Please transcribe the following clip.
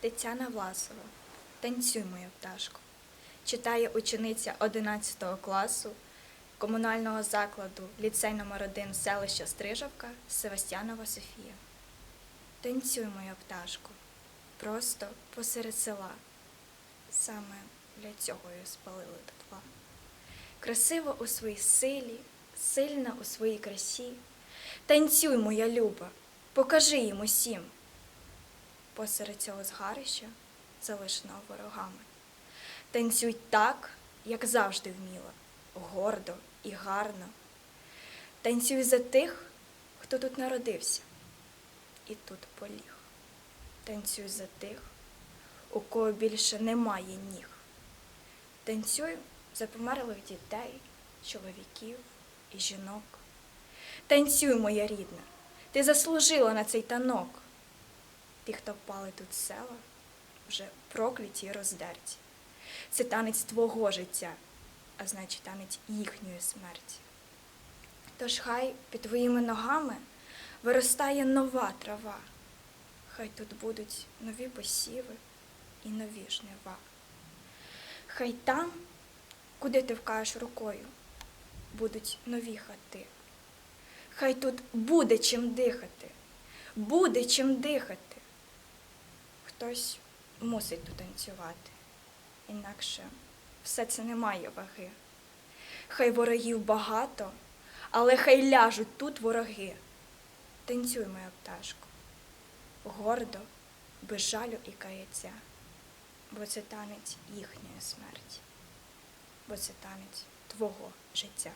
Тетяна Власова. Танцюй, моя пташко. Читає учениця 11 класу комунального закладу ліцей номер 1 селища Стрижавка Севастьянова Софія. Танцюй, моя пташко. Просто посеред села. Саме для цього її спалили дотла. Красива у своїй силі, сильна у своїй красі. Танцюй, моя люба, покажи їм усім. Посеред цього згарища залишена ворогами. Танцюй так, як завжди вміла, гордо і гарно. Танцюй за тих, хто тут народився і тут поліг. Танцюй за тих, у кого більше немає ніг. Танцюй за померлих дітей, чоловіків і жінок. Танцюй, моя рідна, ти заслужила на цей танок. Ті, хто впали тут села, вже прокляті й роздерті. Це танець твого життя, а значить танець їхньої смерті. Тож хай під твоїми ногами виростає нова трава. Хай тут будуть нові посіви і нові жнива. Хай там, куди ти вкажеш рукою, будуть нові хати. Хай тут буде чим дихати, буде чим дихати. Хтось мусить тут танцювати, інакше все це не має ваги. Хай ворогів багато, але хай ляжуть тут вороги. Танцюй, моя пташко, гордо, без жалю і каяття, бо це танець їхньої смерті, бо це танець твого життя.